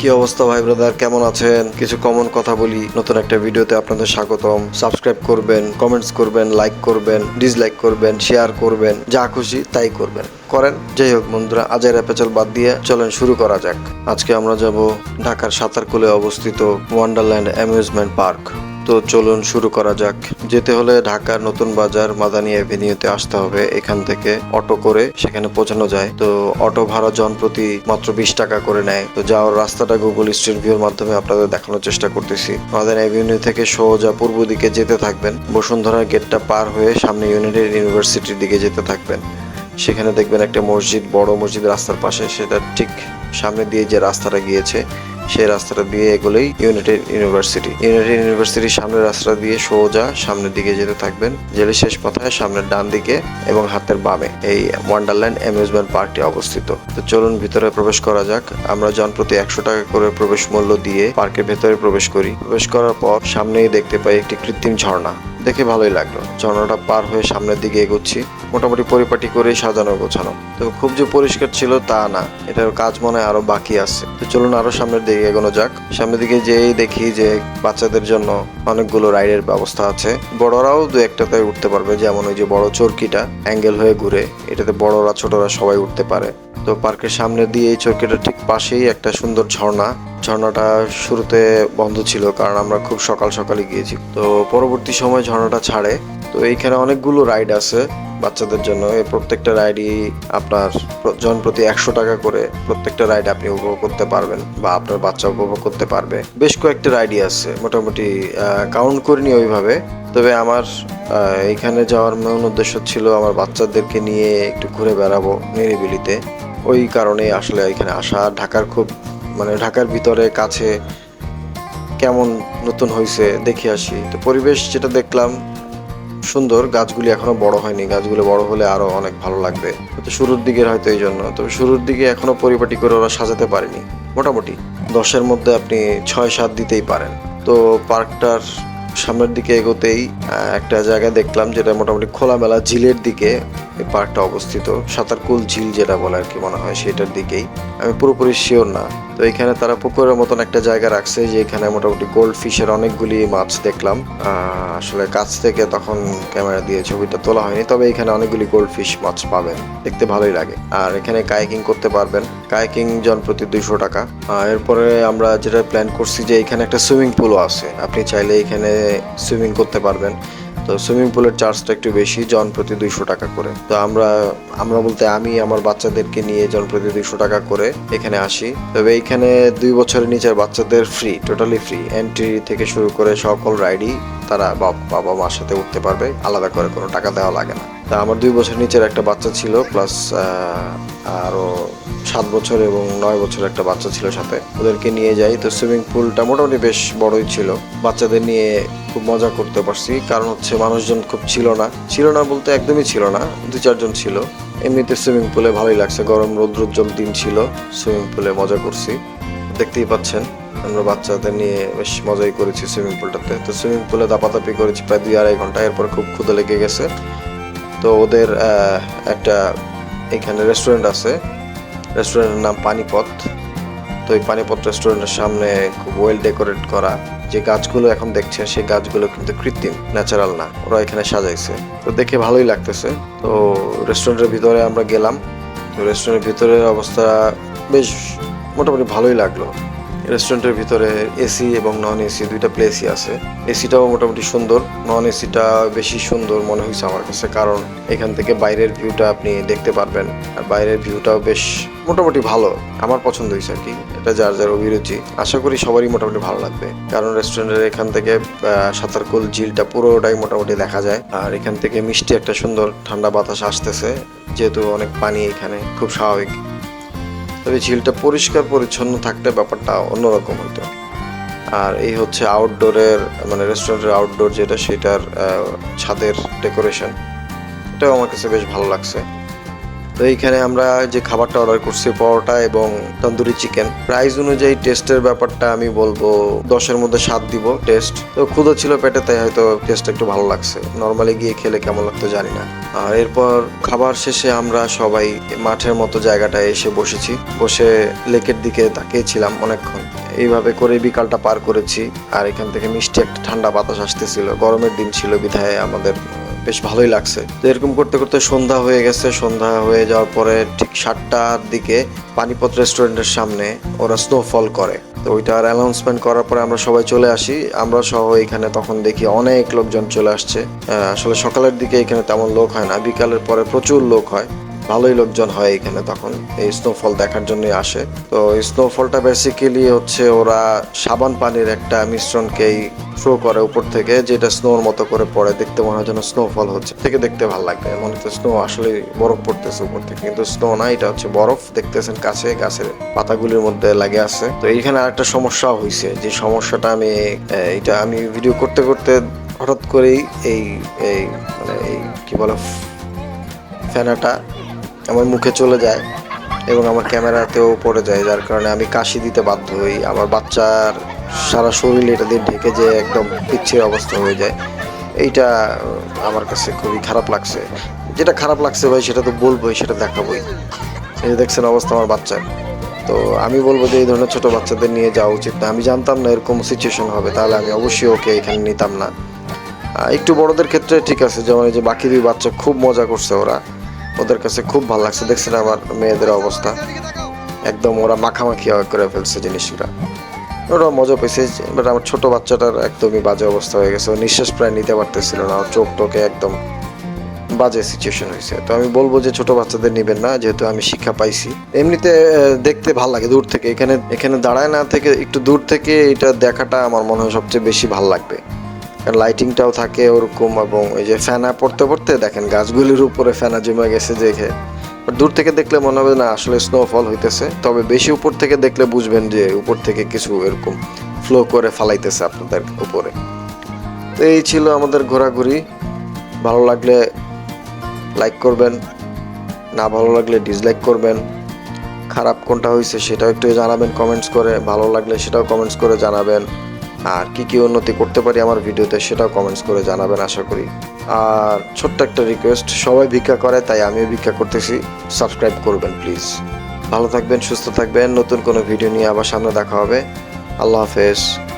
কি অবস্থা ভাই ব্রাদার কেমন আছেন? কিছু কমন কথা বলি। নতুন একটা ভিডিওতে আপনাদের স্বাগতম। সাবস্ক্রাইব করবেন কমেন্টস করবেন লাইক করবেন ডিসলাইক করবেন শেয়ার করবেন, যা খুশি তাই করবেন। করেন, যাই হোক বন্ধুরা আজের অ্যাপেচল বাদ দিয়ে চলেন শুরু করা যাক। আজকে আমরা যাব ঢাকার সাঁতারকুলে অবস্থিত ওয়ান্ডারল্যান্ড অ্যামিউজমেন্ট পার্ক তো চলুন শুরু করা যাক। যেতে হলে ঢাকার নতুন বাজার মাদানী অ্যাভিনিউতে আসতে হবে। এখান থেকে অটো করে সেখানে পৌঁছানো যায়। তো অটো ভাড়া জন প্রতি মাত্র বিশ টাকা করে নেয়। তো যাওয়ার রাস্তাটা গুগল স্ট্রিট ভিউর মাধ্যমে আপনাদের দেখানোর চেষ্টা করতেছি। মাদানী অ্যাভিনিউ থেকে সোজা পূর্ব দিকে যেতে থাকবেন। বসুন্ধরা গেটটা পার হয়ে সামনে ইউনাইটেড ইউনিভার্সিটির দিকে যেতে থাকবেন। সেখানে দেখবেন একটা মসজিদ, বড় মসজিদ রাস্তার পাশে। সেটা ঠিক সামনে দিয়ে যে রাস্তাটা গিয়েছে সেই রাস্তাটা দিয়ে এগুলোই ইউনাইটেড ইউনিভার্সিটি। ইউনাইটেড ইউনিভার্সিটির সামনের রাস্তা দিয়ে সোজা সামনের দিকে যেতে থাকবেন, জেলের শেষ মাথায় সামনের ডান দিকে এবং হাতের বামে এই ওয়ান্ডারল্যান্ড অ্যামিউজমেন্ট পার্কটি অবস্থিত। তো চলুন ভিতরে প্রবেশ করা যাক। আমরা জন প্রতি একশো টাকা করে প্রবেশ মূল্য দিয়ে পার্কের ভেতরে প্রবেশ করি। প্রবেশ করার পর সামনেই দেখতে পাই একটি কৃত্রিম ঝর্ণা। দেখে ভালোই লাগল। ঝর্ণাটা পার হয়ে সামনের দিকে এগোচ্ছি। মোটামুটি পরিপাটি করে সাজানো গোছানো। তো খুব যে পরিষ্কার ছিল তা না, এটার কাজ মনে হয় আরও বাকি আছে। তো চলুন আরও সামনের দিকে এগোনো যাক। সামনের দিকে যেই দেখি যে বাচ্চাদের জন্য অনেকগুলো রাইডের ব্যবস্থা আছে। বড়রাও দু একটাতে উঠতে পারবে, যেমন ওই যে বড় চরকিটা, অ্যাঙ্গেল হয়ে ঘুরে। এটাতে বড়রা, ছোটরা সবাই উঠতে পারে। তো পার্কের সামনে দিয়ে এই চরকিটার ঠিক পাশেই একটা সুন্দর ঝর্ণা। ঝর্ণাটা শুরুতে বন্ধ ছিল, কারণ আমরা খুব সকাল সকালে গিয়েছি। তো পরবর্তী সময় ঝর্ণাটা ছাড়ে। তো এইখানে অনেকগুলো রাইড আছে বাচ্চাদের জন্য। এই প্রত্যেকটা রাইডই আপনার জন প্রতি একশো টাকা করে প্রত্যেকটা রাইড আপনি উপভোগ করতে পারবেন বা আপনার বাচ্চা উপভোগ করতে পারবে। বেশ কয়েকটা রাইডই আছে, মোটামুটি কাউন্ট করিনি ওইভাবে। তবে আমার এখানে যাওয়ার মূল উদ্দেশ্য ছিল আমার বাচ্চাদেরকে নিয়ে একটু ঘুরে বেড়াবো নিরিবিলিতে। ওই কারণে আসলে এখানে আসা। ঢাকার খুব মানে ঢাকার ভিতরে, কাছে কেমন নতুন হয়েছে দেখে আসি। তো পরিবেশ যেটা দেখলাম, সুন্দর, গাছগুলি এখনও বড় হয়নি। গাছগুলো বড় হলে আরও অনেক ভালো লাগবে। তো শুরুর দিকের হয়তো এই জন্য। তবে শুরুর দিকে এখনও পরিপাটি করে ওরা সাজাতে পারেনি। মোটামুটি দশের মধ্যে আপনি ছয়, সাত দিতেই পারেন। তো পার্কটার সামনের দিকে এগোতেই একটা জায়গা দেখলাম যেটা মোটামুটি খোলামেলা ঝিলের দিকে। এই পার্কটা অবস্থিত। সাঁতারকুল ঝিল যেটা বলে আর কি মনে হয়, সেটার দিকেই। আমি পুরোপুরি শিওর না। তো এখানে তারা পুকুরের মতন একটা জায়গা রাখছে যে এখানে মোটামুটি গোল্ড ফিশের অনেকগুলি মাছ দেখলাম। আসলে কাছ থেকে তখন ক্যামেরা দিয়ে ছবিটা তোলা হয়নি, তবে এখানে অনেকগুলি গোল্ড ফিশ মাছ পাবেন। দেখতে ভালোই লাগে। আর এখানে কায়াকিং করতে পারবেন। কায়াকিং জন প্রতি দুইশো টাকা। এরপরে আমরা যেটা প্ল্যান করছি যে এখানে একটা সুইমিং পুলও আছে। আপনি চাইলে এখানে সুইমিং করতে পারবেন। তো সুইমিং পুলের চার্জটা একটু বেশি, জন প্রতি দুইশো টাকা করে। তো আমরা আমরা বলতে আমি, আমার বাচ্চাদেরকে নিয়ে জন প্রতি দুইশো টাকা করে এখানে আসি। তবে এইখানে দুই বছরের নিচের বাচ্চাদের ফ্রি টোটালি ফ্রি এন্ট্রি থেকে শুরু করে সকল রাইডই তারা বাবা মার সাথে উঠতে পারবে, আলাদা করে কোনো টাকা দেওয়া লাগে না। তা আমার দুই বছর নিচের একটা বাচ্চা ছিল প্লাস আরও সাত বছর এবং নয় বছর একটা বাচ্চা ছিল সাথে। ওদেরকে নিয়ে যাই, তো সুইমিং পুলটা মোটামুটি বেশ বড়ই ছিল। বাচ্চাদের নিয়ে খুব মজা করতে পারছি, কারণ হচ্ছে মানুষজন খুব ছিল না। ছিল না বলতে একদমই ছিল না, দু চারজন ছিল। এমনিতে সুইমিং পুলে ভালোই লাগছে, গরম রৌদ্রোজ্জ্বল দিন ছিল সুইমিং পুলে মজা করছি। দেখতেই পাচ্ছেন, আমরা বাচ্চাদের নিয়ে বেশ মজাই করেছি সুইমিং পুলটাতে। তো সুইমিং পুলে দাপাদাপি করেছি প্রায় দুই আড়াই ঘণ্টা, এরপর খুব ক্ষুদে লেগে গেছে। তো ওদের একটা এখানে রেস্টুরেন্ট আছে। রেস্টুরেন্টের নাম পানিপথ। তো এই পানিপথ রেস্টুরেন্টের সামনে খুব ওয়েল ডেকোরেট করা। যে গাছগুলো এখন দেখছেন, সেই গাছগুলো কিন্তু কৃত্রিম ন্যাচারাল না। ওরা এখানে সাজাইছে। তো দেখে ভালোই লাগতেছে। তো রেস্টুরেন্টের ভিতরে আমরা গেলাম। তো রেস্টুরেন্টের ভিতরের অবস্থা বেশ মোটামুটি ভালোই লাগল। রেস্টুরেন্টের ভিতরে এসি এবং নন এসি দুইটা প্লেসই আছে। এসিটাও মোটামুটি সুন্দর নন এসিটা বেশি সুন্দর মনে হয়েছে আমার কাছে, কারণ এখান থেকে বাইরের ভিউটা আপনি দেখতে পারবেন। আর বাইরের ভিউটাও বেশ মোটামুটি ভালো, আমার পছন্দ হয়েছে আর কি। এটা যার যার অভিরুচি। আশা করি সবারই মোটামুটি ভালো লাগবে। কারণ রেস্টুরেন্টের এখান থেকে সাঁতারকুল ঝিলটা পুরোটাই মোটামুটি দেখা যায়। আর এখান থেকে মিষ্টি একটা সুন্দর ঠান্ডা বাতাস আসতেছে, যেহেতু অনেক পানি এখানে, খুব স্বাভাবিক। তবে ঝিলটা পরিষ্কার পরিচ্ছন্ন থাকতে ব্যাপারটা অন্যরকম হতো আর এই হচ্ছে আউটডোরের মানে রেস্টুরেন্টের আউটডোর যেটা, সেটার ছাদের ডেকোরেশন এটাও আমার কাছে বেশ ভালো লাগছে। তো এইখানে আমরা যে খাবারটা অর্ডার করছি, পরোটা এবং তন্দুরি চিকেন প্রাইস অনুযায়ী টেস্টের ব্যাপারটা আমি বলব দশের মধ্যে সাত দিব টেস্ট তো ক্ষুদো ছিল পেটে, তাই হয়তো টেস্ট একটু ভালো লাগছে। নর্মালি গিয়ে খেলে কেমন লাগতো জানি না। আর এরপর খাবার শেষে আমরা সবাই মাঠের মতো জায়গাটায় এসে বসেছি। বসে লেকের দিকে তাকিয়েছিলাম অনেকক্ষণ। এইভাবে করে বিকালটা পার করেছি। আর এখান থেকে মিষ্টি একটা ঠান্ডা বাতাস আসতেছিল। গরমের দিন ছিল বিধায় আমাদের বেশ ভালোই লাগছে। তো এরকম করতে করতে সন্ধ্যা হয়ে গেছে। সন্ধ্যা হয়ে যাওয়ার পরে ঠিক সাতটার দিকে পানিপথ রেস্টুরেন্টের সামনে ওরা স্নোফল করে। তো ওইটার অ্যানাউন্সমেন্ট করার পরে আমরা সবাই চলে আসি। আমরা সহ এখানে তখন দেখি অনেক লোকজন চলে আসছে। আসলে সকালের দিকে এখানে তেমন লোক হয় না। বিকালের পরে প্রচুর লোক হয়। ভালোই লোকজন হয় এখানে তখন। এই স্নোফল দেখার জন্য আসে। তো স্নোফলটা বেসিক্যালি হচ্ছে ওরা সাবান পানির একটা মিশ্রণকেই থ্রো করে উপর থেকে, যেটা স্নোর মতো করে পড়ে। দেখতে মনে হয় যেন স্নোফল হচ্ছে। থেকে দেখতে ভালো লাগবে। মনে হচ্ছে স্নো আসলে বরফ পড়তেছে উপর থেকে। কিন্তু স্নো না, এটা হচ্ছে বরফ। দেখতেছেন কাছে গাছের পাতাগুলির মধ্যে লাগে আছে। তো এইখানে আরেকটা সমস্যা হয়েছে যে সমস্যাটা আমি এটা আমি ভিডিও করতে করতে হঠাৎ করেই এই এই মানে এই, কি বলে, ফেনাটা আমার মুখে চলে যায় এবং আমার ক্যামেরাতেও পড়ে যায়, যার কারণে আমি কাশি দিতে বাধ্য হই। আমার বাচ্চার সারা শরীর এটা দিয়ে ঢেকে যে একদম পিচ্ছির অবস্থা হয়ে যায়, এইটা আমার কাছে খুবই খারাপ লাগছে। যেটা খারাপ লাগছে ভাই, সেটা তো বলবোই, সেটা দেখাবোই। এই দেখছেন অবস্থা আমার বাচ্চার। তো আমি বলব যে এই ধরনের ছোট বাচ্চাদের নিয়ে যাওয়া উচিত না। আমি জানতাম না এরকম সিচুয়েশন হবে, তাহলে আমি অবশ্যই ওকে এখানে নিতাম না। একটু বড়দের ক্ষেত্রে ঠিক আছে, যেমন এই যে বাকি দুই বাচ্চা, খুব মজা করছে ওরা। ওদের কাছে খুব ভালো লাগছে। দেখছেন আমার মেয়েদের অবস্থা। একদম ওরা মাখামাখি করে ফেলছে জিনিসটা ওরা মজা পেয়েছে বাট আমার ছোট বাচ্চাটার একদমই বাজে অবস্থা হয়ে গেছে। ও নিঃশ্বাস প্রায় নিতে পারতেছিল না। চোখ টোকে একদম বাজে সিচুয়েশন হয়েছে। তো আমি বলব যে ছোট বাচ্চাদের নেবেন না, যেহেতু আমি শিক্ষা পাইছি। এমনিতে দেখতে ভালো লাগে দূর থেকে। এখানে এখানে দাঁড়ায় না থেকে, একটু দূর থেকে এটা দেখাটা আমার মনে হয় সবচেয়ে বেশি ভালো লাগবে। লাইটিংটাও থাকে ওরকম এবং এই যে ফ্যানা পড়তে পড়তে দেখেন গাছগুলির উপরে ফ্যানা জমে গেছে দেখে দূর থেকে দেখলে মনে হবে না, আসলে স্নোফল হইতেছে। তবে বেশি উপর থেকে দেখলে বুঝবেন যে উপর থেকে কিছু এরকম ফ্লো করে ফালাইতেছে আপনাদের উপরে। তো এই ছিল আমাদের ঘোরাঘুরি। ভালো লাগলে লাইক করবেন, না ভালো লাগলে ডিসলাইক করবেন। খারাপ কোনটা হয়েছে সেটাও একটু জানাবেন কমেন্টস করে, ভালো লাগলে সেটাও কমেন্টস করে জানাবেন। আর কি কি উন্নতি করতে পারি আমার ভিডিওতে সেটাও কমেন্টস করে জানাবেন, আশা করি। আর ছোট্ট একটা রিকোয়েস্ট সবাই ভিক্ষা করে, তাই আমিও ভিক্ষা করতেছি। সাবস্ক্রাইব করবেন প্লিজ ভালো থাকবেন, সুস্থ থাকবেন। নতুন কোনো ভিডিও নিয়ে আবার সামনে দেখা হবে। আল্লাহ হাফেজ।